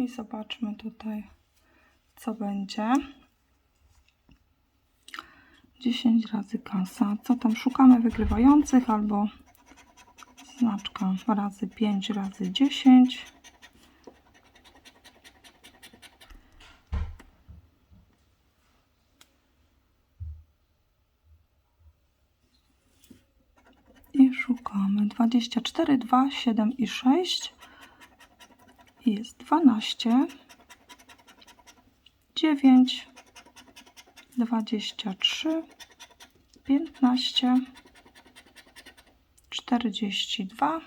I zobaczmy tutaj, co będzie. 10 razy kasa. Co tam szukamy wygrywających albo znaczka razy 5 razy 10. I szukamy 24, 2, 7 i 6. Jest 12, 9, 23, 15, 42,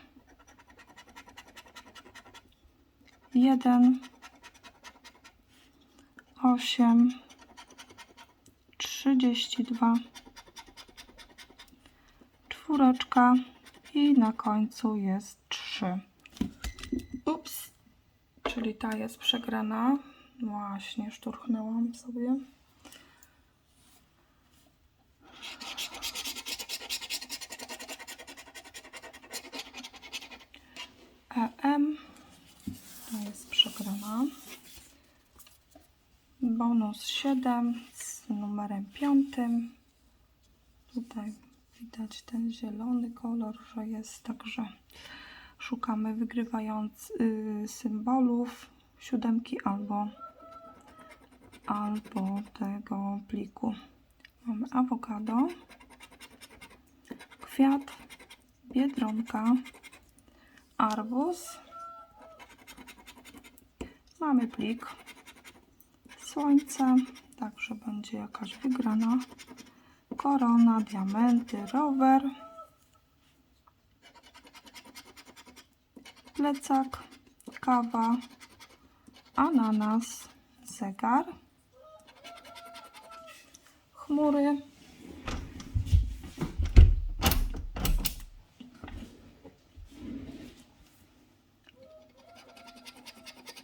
1, 8, 32, czwóreczka i na końcu jest 3. Czyli ta jest przegrana. Właśnie, szturchnęłam sobie. EM to jest przegrana. Bonus 7 z numerem 5. Tutaj widać ten zielony kolor, że jest także szukamy wygrywając y, symbolów siódemki albo albo tego pliku. Mamy awokado, kwiat, biedronka, arbuz. Mamy plik, słońce, także będzie jakaś wygrana, korona, diamenty, rower, plecak, kawa, ananas, zegar, chmury,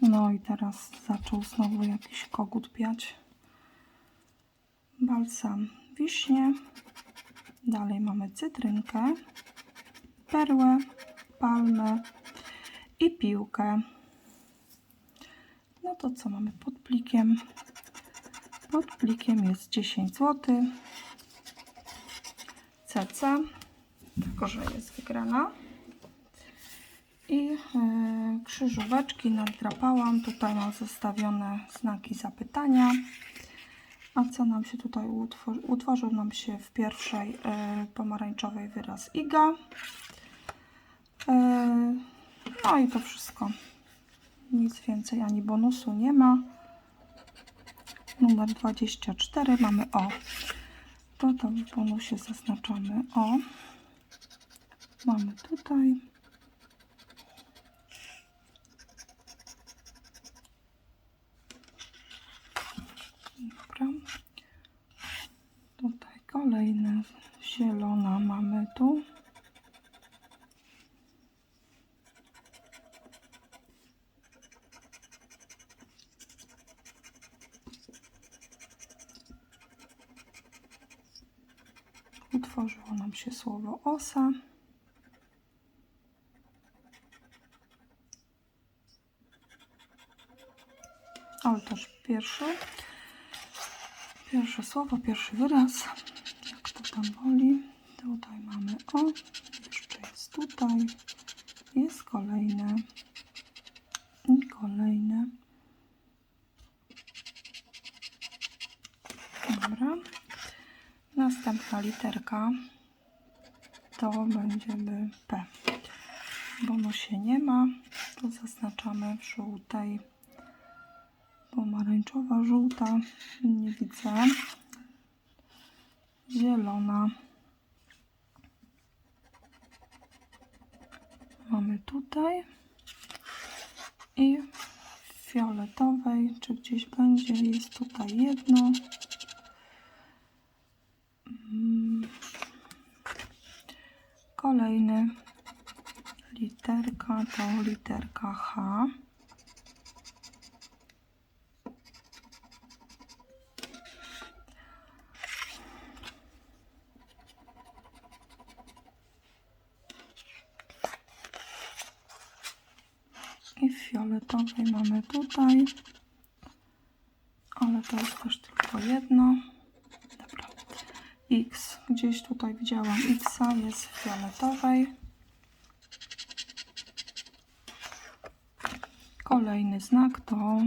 No i teraz zaczął znowu jakiś kogut piać. Balsam wiśnie. Dalej mamy cytrynkę, perłę, palmę i piłkę. No to co mamy pod plikiem? Pod plikiem jest 10 zł. CC, tylko że jest wygrana. I e, krzyżóweczki nadrapałam. Tutaj mam zostawione znaki zapytania. A co nam się tutaj utworzy? Utworzył nam się w pierwszej e, pomarańczowej wyraz IGA. No i to wszystko. Nic więcej ani bonusu nie ma. Numer 24 mamy O. To tam w bonusie zaznaczamy O. Mamy tutaj. Dobra. Tutaj kolejne zielona mamy tu. Utworzyło nam się słowo osa. Też pierwszy. Pierwsze słowo, pierwszy wyraz. Jak to tam woli. Tutaj mamy o. Jeszcze jest tutaj. Jest kolejne. I kolejne. Dobra. Literka to będzie by P. Bonusie nie ma. Tu zaznaczamy w żółtej pomarańczowa, żółta, nie widzę, zielona. Mamy tutaj i fioletowej, czy gdzieś będzie, jest tutaj jedno. Mm. Kolejny literka to literka H. I fioletowej mamy tutaj. Ale to jest też tylko jedno. X. Gdzieś tutaj widziałam X, jest w fioletowej. Kolejny znak to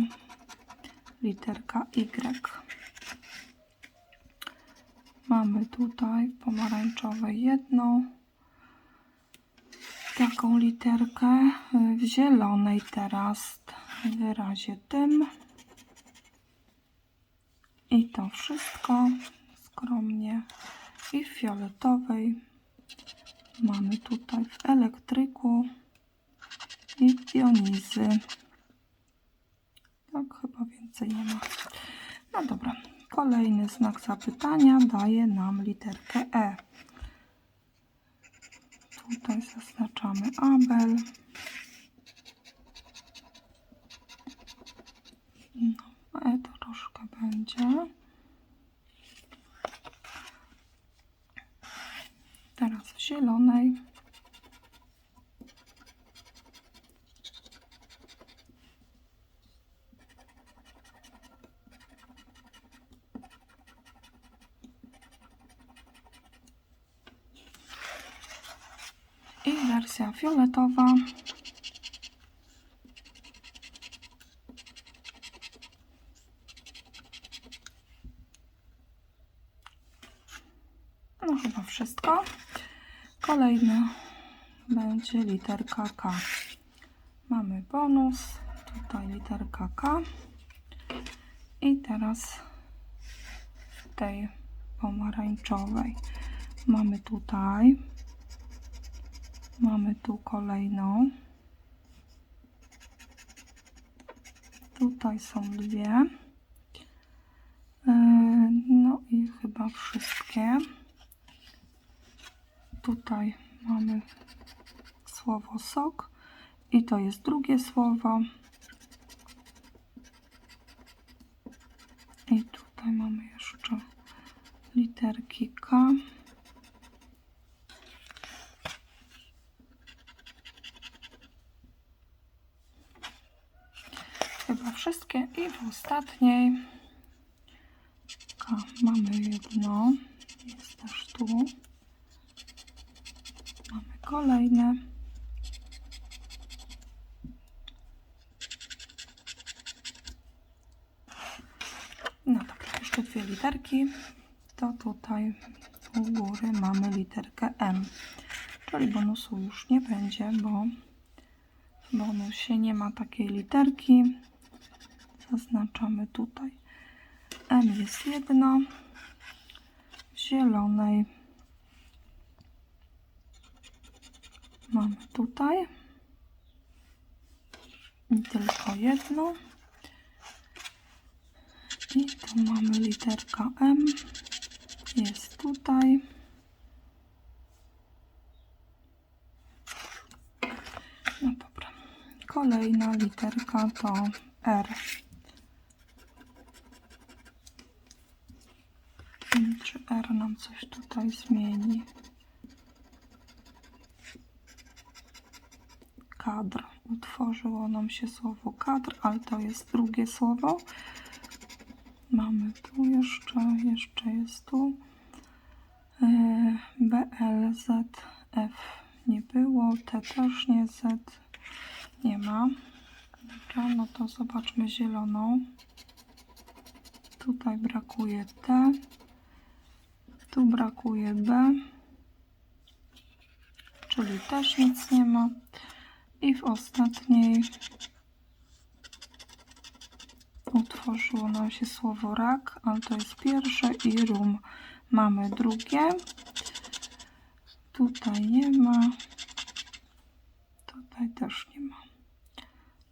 literka Y. Mamy tutaj pomarańczowej jedną taką literkę, w zielonej teraz w wyrazie tym. I to wszystko skromnie. I w fioletowej mamy tutaj w elektryku i pionizy. Tak, chyba więcej nie ma. No dobra, kolejny znak zapytania daje nam literkę E. Tutaj zaznaczamy Abel. No, E troszkę będzie. Teraz w zielonej. I wersja fioletowa. No chyba wszystko. Kolejna będzie literka K. Mamy bonus. Tutaj literka K. I teraz w tej pomarańczowej mamy tutaj Mamy tu kolejną. Tutaj są dwie. E, No i chyba wszystkie. Tutaj mamy słowo sok i to jest drugie słowo. I tutaj mamy jeszcze literki K. Chyba wszystkie. I w ostatniej K mamy jedno. Jest też tu. Mamy kolejne. No dobra, jeszcze dwie literki. To tutaj u góry mamy literkę M. Czyli bonusu już nie będzie, bo w bonusie nie ma takiej literki. Zaznaczamy tutaj. M jest jedno. W zielonej mamy tutaj. I tylko jedno. I tu mamy literka M. Jest tutaj. No dobra. Kolejna literka to R. Hmm, Czy R nam coś tutaj zmieni? Kadr. Utworzyło nam się słowo kadr, ale to jest drugie słowo. Mamy tu jeszcze, jeszcze jest tu. E, B, L, Z, F nie było, T też nie, Z nie ma. Dobra, no to zobaczmy zieloną. Tutaj brakuje T. Tu brakuje B. Czyli też nic nie ma. I w ostatniej utworzyło nam się słowo rak, ale to jest pierwsze i rum mamy drugie. Tutaj nie ma. Tutaj też nie ma.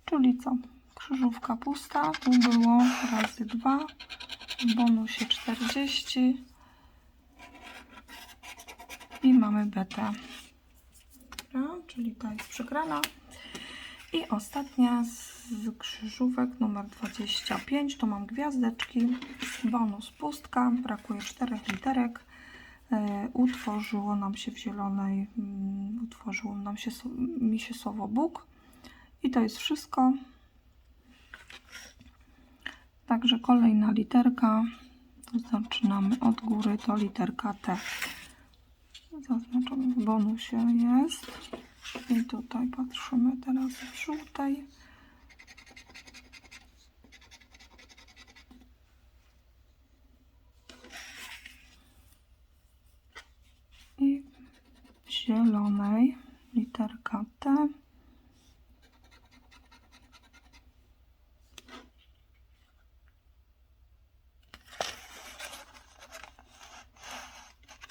Czyli co? Krzyżówka pusta. Tu było razy 2. W bonusie 40. I mamy betę. Dobra, czyli ta jest przegrana. I ostatnia z krzyżówek numer 25. Tu mam gwiazdeczki. Bonus pustka. Brakuje czterech literek. E, utworzyło nam się w zielonej, mm, utworzyło nam się, mi się słowo Bóg I to jest wszystko. Także kolejna literka. Zaczynamy od góry, to literka T. Zaznaczony w bonusie jest. I tutaj patrzymy teraz w żółtej. I w zielonej literka T.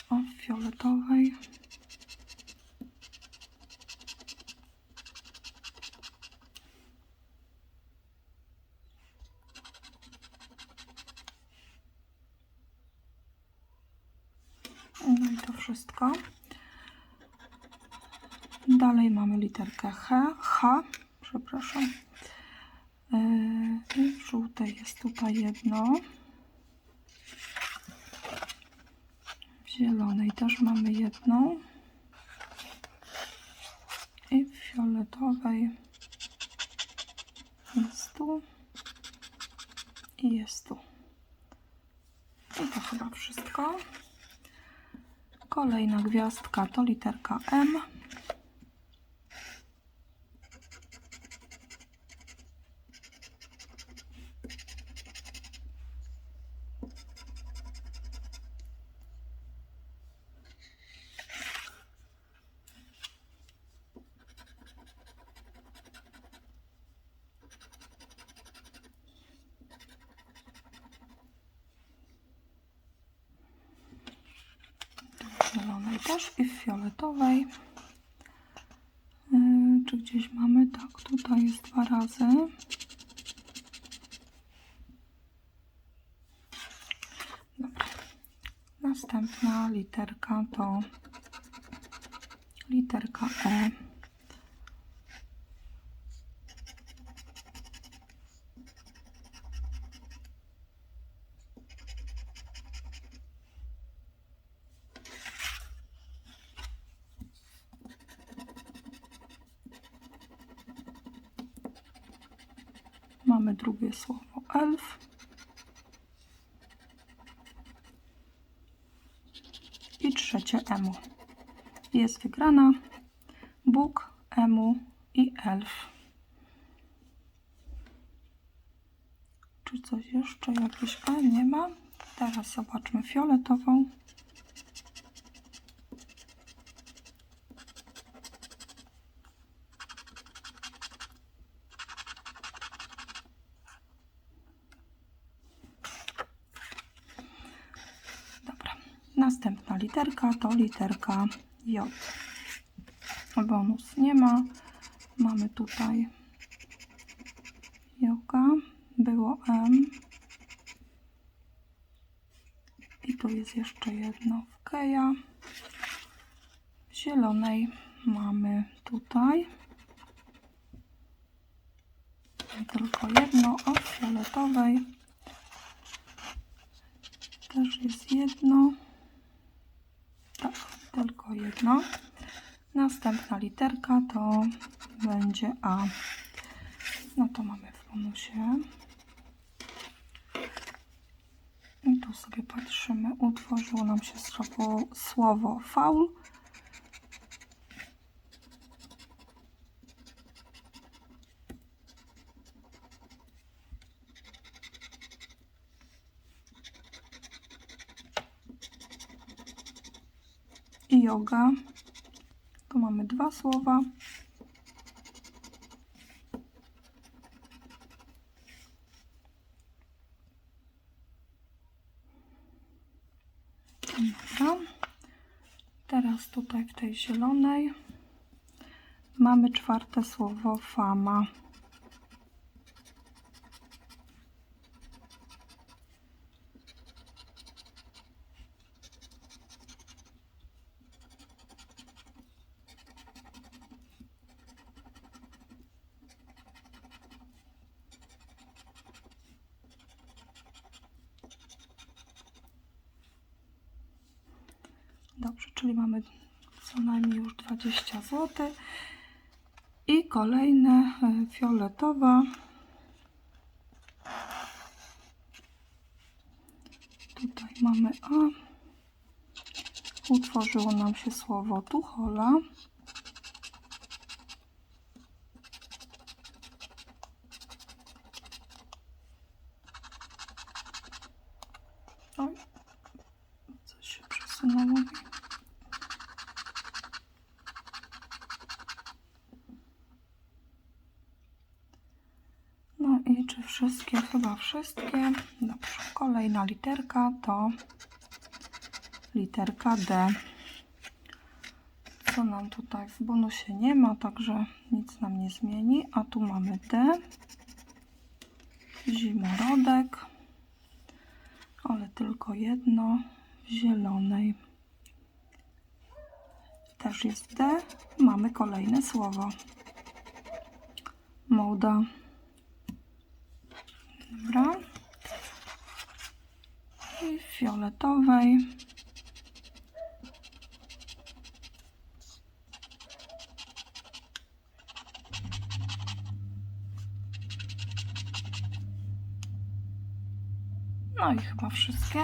O fioletowej. No i to wszystko. Dalej mamy literkę H, H przepraszam. Yy, żółtej jest tutaj jedno. W zielonej też mamy jedną. I w fioletowej jest tu. I jest tu. I to chyba wszystko. Kolejna gwiazdka to literka M. Zielonej też i w fioletowej. Yy, czy gdzieś mamy? Tak, tutaj jest dwa razy. Dobra. Następna literka to literka E. Mamy drugie słowo elf. I trzecie emu. Jest wygrana Bóg, emu i elf. Czy coś jeszcze? Jakieś E nie ma. Teraz zobaczmy fioletową. Dobra. Następna literka to literka J. Bonus nie ma. Mamy tutaj joga. Było M. I tu jest jeszcze jedno w Keja. Zielonej mamy tutaj tylko jedno, a w fioletowej też jest jedno. Jedno. Następna literka to będzie A. No to mamy w bonusie. I tu sobie patrzymy. Utworzyło nam się słowo, słowo faul. Yoga. Tu mamy dwa słowa. Dobra. Teraz tutaj w tej zielonej mamy czwarte słowo fama. Dobrze, czyli mamy co najmniej już 20 zł. I kolejne e, fioletowa. Tutaj mamy A. Utworzyło nam się słowo tuchola. Oj, coś się przesunęło. mi. No i czy wszystkie? Chyba wszystkie. Dobrze. Kolejna literka to literka D. Co nam tutaj w bonusie nie ma, także nic nam nie zmieni. A tu mamy D. Zimorodek. Ale tylko jedno w zielonej. Też jest D. Mamy kolejne słowo. Moda. Dobra. I fioletowej. No i chyba wszystkie.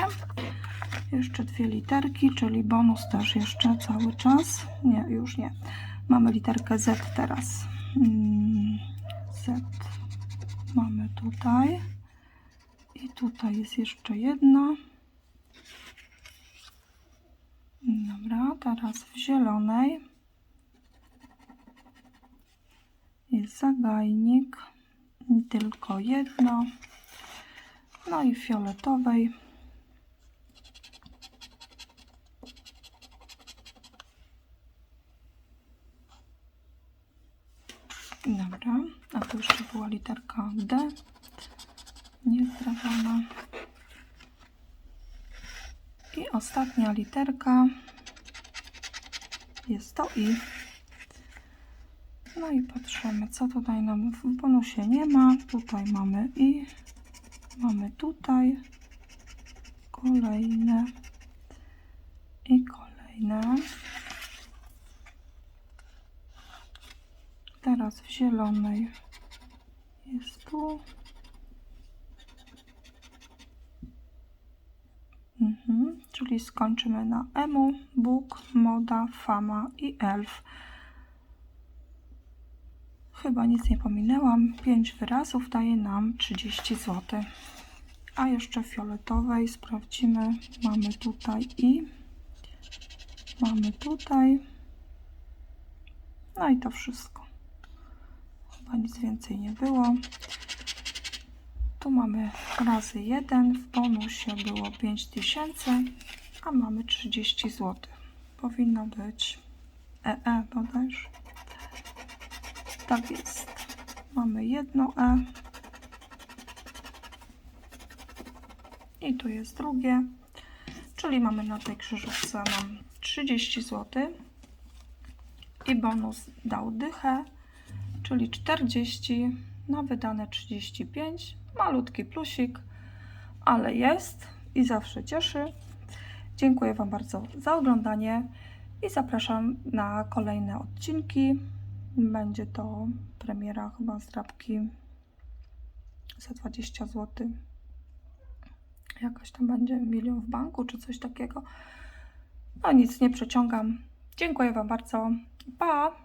Jeszcze dwie literki, czyli bonus też jeszcze cały czas. Nie, już nie. Mamy literkę Z teraz. Mm, Z mamy tutaj. Tutaj jest jeszcze jedna. Dobra, teraz w zielonej jest zagajnik. Tylko jedno. No i w fioletowej. Dobra, a tu jeszcze była literka D. Niezdrawiona. I ostatnia literka jest to I. No i patrzymy, co tutaj nam w bonusie nie ma. Tutaj mamy I. Mamy tutaj kolejne i kolejne. Teraz w zielonej jest tu. Mhm, czyli skończymy na emu, Bóg, moda, fama i elf. Chyba nic nie pominęłam. 5 wyrazów daje nam 30 zł. A jeszcze fioletowej sprawdzimy. Mamy tutaj i mamy tutaj. No i to wszystko. Chyba nic więcej nie było. Tu mamy razy 1. W bonusie było 5000, a mamy 30 zł. Powinno być EE bodajże. Tak jest. Mamy jedno E. I tu jest drugie. Czyli mamy na tej krzyżówce mam 30 zł. I bonus dał dychę, czyli 40 na wydane 35. Malutki plusik, ale jest i zawsze cieszy. Dziękuję Wam bardzo za oglądanie i zapraszam na kolejne odcinki. Będzie to premiera chyba zdrabki za 20 zł. Jakaś tam będzie milion w banku czy coś takiego. No nic, nie przeciągam. Dziękuję Wam bardzo. Pa!